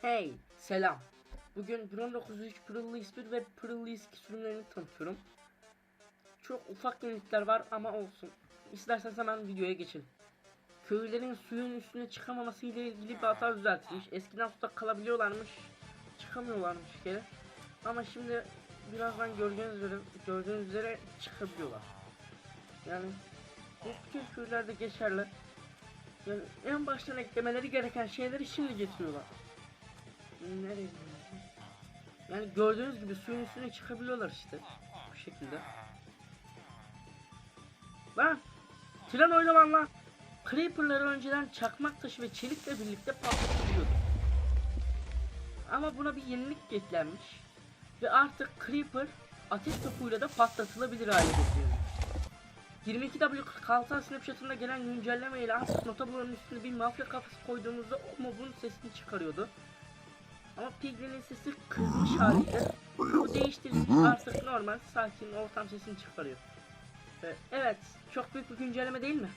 Hey, selam. Bugün Bron 93 Pırıllı İspir ve Pırıllı İski sürümlerini tanıtıyorum. Çok ufak yenilikler var ama olsun. İsterseniz hemen videoya geçelim. Köylülerin suyun üstüne çıkamaması ile ilgili bir hata düzeltilmiş. Eskiden suda kalabiliyorlarmış, çıkamıyorlarmış geri. Ama şimdi birazdan gördüğünüz üzere, gördüğünüz üzere çıkabiliyorlar. Yani bu bütün köylerde geçerli. Yani en baştan eklemeleri gereken şeyleri şimdi getiriyorlar. Yani gördüğünüz gibi suyun üstüne çıkabiliyorlar işte. Bu şekilde. Lan! Tren oynaman lan! Creeper'ları önceden çakmak taşı ve çelikle birlikte patlatılıyordu. Ama buna bir yenilik eklenmiş. Ve artık Creeper ateş topuyla da patlatılabilir hale getirilmiş. 22W46 Snapshot'ında gelen güncelleme ile artık Notable'ın üstüne bir mafya kafası koyduğumuzda o mobun sesini çıkarıyordu. Ama Piglin'in sesi kızmış haliydi. Bu değiştirilmiş artık normal sakin ortam sesini çıkarıyor. Ee, Evet, çok büyük bir güncelleme değil mi?